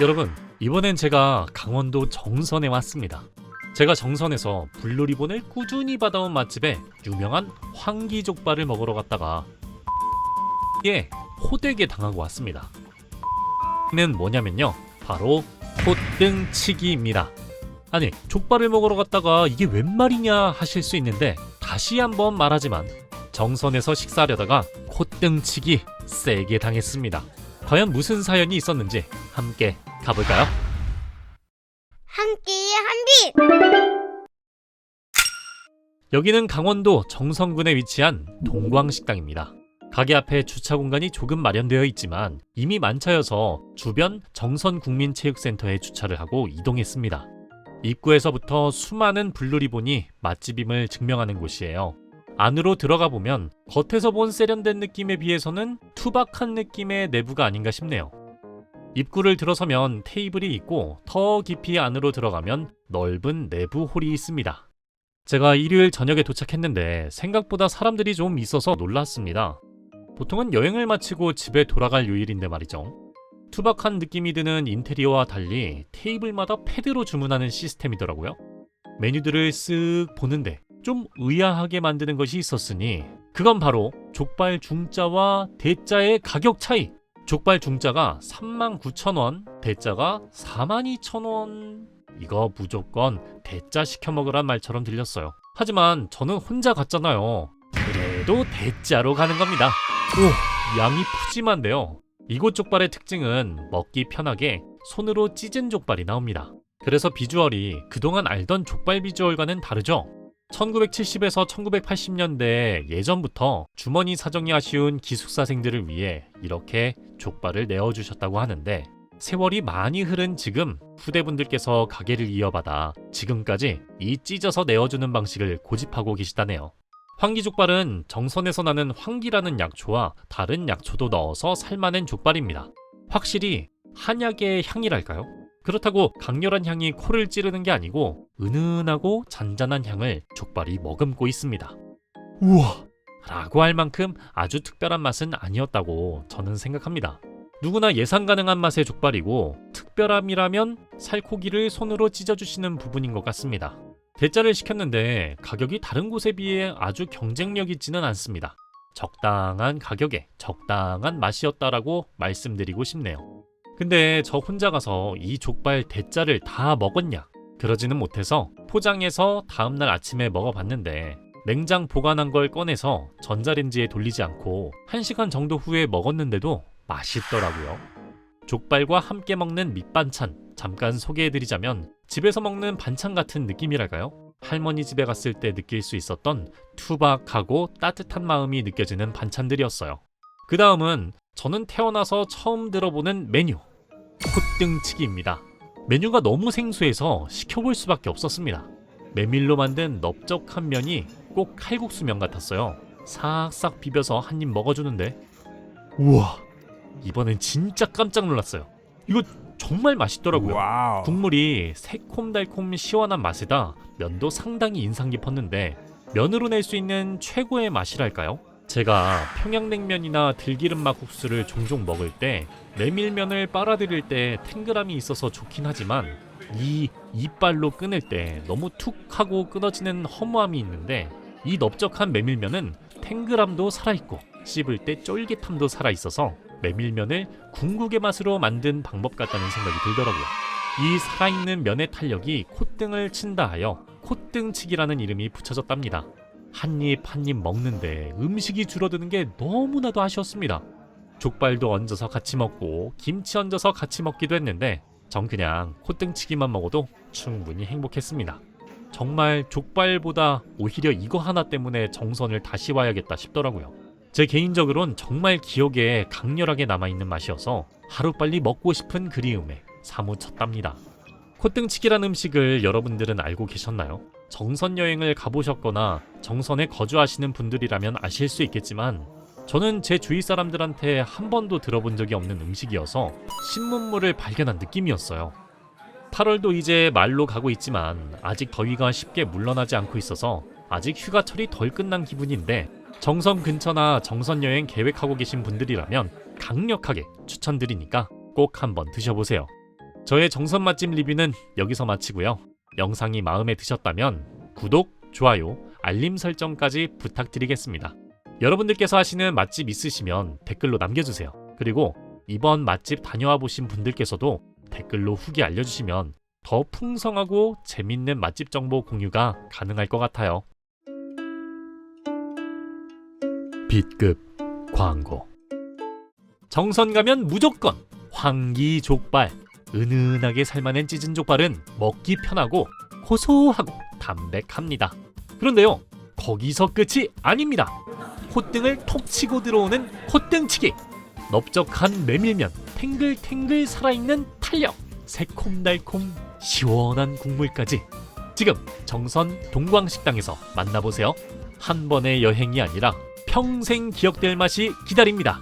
여러분, 이번엔 제가 강원도 정선에 왔습니다. 제가 정선에서 블루리본을 꾸준히 받아온 맛집에 유명한 황기족발을 먹으러 갔다가 예, 호되게 당하고 왔습니다. 는 뭐냐면요. 바로 콧등치기입니다. 아니, 족발을 먹으러 갔다가 이게 웬 말이냐 하실 수 있는데 다시 한번 말하지만 정선에서 식사하려다가 콧등치기 세게 당했습니다. 과연 무슨 사연이 있었는지 함께 가볼까요? 한 끼에 한입 여기는 강원도 정선군에 위치한 동광식당입니다. 가게 앞에 주차 공간이 조금 마련되어 있지만 이미 만차여서 주변 정선국민체육센터에 주차를 하고 이동했습니다. 입구에서부터 수많은 블루리본이 맛집임을 증명하는 곳이에요. 안으로 들어가 보면 겉에서 본 세련된 느낌에 비해서는 투박한 느낌의 내부가 아닌가 싶네요. 입구를 들어서면 테이블이 있고 더 깊이 안으로 들어가면 넓은 내부 홀이 있습니다. 제가 일요일 저녁에 도착했는데 생각보다 사람들이 좀 있어서 놀랐습니다. 보통은 여행을 마치고 집에 돌아갈 요일인데 말이죠. 투박한 느낌이 드는 인테리어와 달리 테이블마다 패드로 주문하는 시스템이더라고요. 메뉴들을 쓱 보는데 좀 의아하게 만드는 것이 있었으니 그건 바로 족발 중짜와 대짜의 가격 차이. 족발 중짜가 39,000원, 대짜가 42,000원. 이거 무조건 대짜 시켜 먹으란 말처럼 들렸어요. 하지만 저는 혼자 갔잖아요. 그래도 대짜로 가는 겁니다. 오, 양이 푸짐한데요. 이곳 족발의 특징은 먹기 편하게 손으로 찢은 족발이 나옵니다. 그래서 비주얼이 그동안 알던 족발 비주얼과는 다르죠. 1970에서 1980년대 예전부터 주머니 사정이 아쉬운 기숙사생들을 위해 이렇게 족발을 내어주셨다고 하는데 세월이 많이 흐른 지금 후대분들께서 가게를 이어받아 지금까지 이 찢어서 내어주는 방식을 고집하고 계시다네요. 황기족발은 정선에서 나는 황기라는 약초와 다른 약초도 넣어서 삶아낸 족발입니다. 확실히 한약의 향이랄까요? 그렇다고 강렬한 향이 코를 찌르는 게 아니고 은은하고 잔잔한 향을 족발이 머금고 있습니다. 우와! 라고 할 만큼 아주 특별한 맛은 아니었다고 저는 생각합니다. 누구나 예상 가능한 맛의 족발이고 특별함이라면 살코기를 손으로 찢어주시는 부분인 것 같습니다. 대짜를 시켰는데 가격이 다른 곳에 비해 아주 경쟁력 있지는 않습니다. 적당한 가격에 적당한 맛이었다라고 말씀드리고 싶네요. 근데 저 혼자 가서 이 족발 대짜를 다 먹었냐? 그러지는 못해서 포장해서 다음날 아침에 먹어봤는데 냉장 보관한 걸 꺼내서 전자레인지에 돌리지 않고 1시간 정도 후에 먹었는데도 맛있더라고요. 족발과 함께 먹는 밑반찬 잠깐 소개해드리자면 집에서 먹는 반찬 같은 느낌이랄까요? 할머니 집에 갔을 때 느낄 수 있었던 투박하고 따뜻한 마음이 느껴지는 반찬들이었어요. 그 다음은 저는 태어나서 처음 들어보는 메뉴 콧등치기입니다. 메뉴가 너무 생소해서 시켜볼 수밖에 없었습니다. 메밀로 만든 넓적한 면이 꼭 칼국수면 같았어요. 싹싹 비벼서 한 입 먹어주는데 우와 이번엔 진짜 깜짝 놀랐어요. 이거 정말 맛있더라고요. 와우. 국물이 새콤달콤 시원한 맛에다 면도 상당히 인상 깊었는데 면으로 낼 수 있는 최고의 맛이랄까요? 제가 평양냉면이나 들기름 막 국수를 종종 먹을 때 메밀면을 빨아들일 때 탱글함이 있어서 좋긴 하지만 이 이빨로 끊을 때 너무 툭 하고 끊어지는 허무함이 있는데 이 넓적한 메밀면은 탱글함도 살아있고 씹을 때 쫄깃함도 살아있어서 메밀면을 궁극의 맛으로 만든 방법 같다는 생각이 들더라고요. 이 살아있는 면의 탄력이 콧등을 친다 하여 콧등치기라는 이름이 붙여졌답니다. 한 입 한 입 먹는데 음식이 줄어드는 게 너무나도 아쉬웠습니다. 족발도 얹어서 같이 먹고 김치 얹어서 같이 먹기도 했는데 전 그냥 콧등치기만 먹어도 충분히 행복했습니다. 정말 족발보다 오히려 이거 하나 때문에 정선을 다시 와야겠다 싶더라고요. 제 개인적으론 정말 기억에 강렬하게 남아있는 맛이어서 하루빨리 먹고 싶은 그리움에 사무쳤답니다. 콧등치기란 음식을 여러분들은 알고 계셨나요? 정선 여행을 가보셨거나 정선에 거주하시는 분들이라면 아실 수 있겠지만 저는 제 주위 사람들한테 한 번도 들어본 적이 없는 음식이어서 신문물을 발견한 느낌이었어요. 8월도 이제 말로 가고 있지만 아직 더위가 쉽게 물러나지 않고 있어서 아직 휴가철이 덜 끝난 기분인데 정선 근처나 정선 여행 계획하고 계신 분들이라면 강력하게 추천드리니까 꼭 한번 드셔보세요. 저의 정선 맛집 리뷰는 여기서 마치고요. 영상이 마음에 드셨다면 구독, 좋아요, 알림 설정까지 부탁드리겠습니다. 여러분들께서 하시는 맛집 있으시면 댓글로 남겨주세요. 그리고 이번 맛집 다녀와 보신 분들께서도 댓글로 후기 알려주시면 더 풍성하고 재밌는 맛집 정보 공유가 가능할 것 같아요. B급 광고 정선 가면 무조건 황기 족발 은은하게 삶아낸 찢은 족발은 먹기 편하고 고소하고 담백합니다. 그런데요 거기서 끝이 아닙니다. 콧등을 톡 치고 들어오는 콧등치기 넓적한 메밀면 탱글탱글 살아있는 탄력 새콤달콤 시원한 국물까지 지금 정선 동광식당에서 만나보세요 한 번의 여행이 아니라 평생 기억될 맛이 기다립니다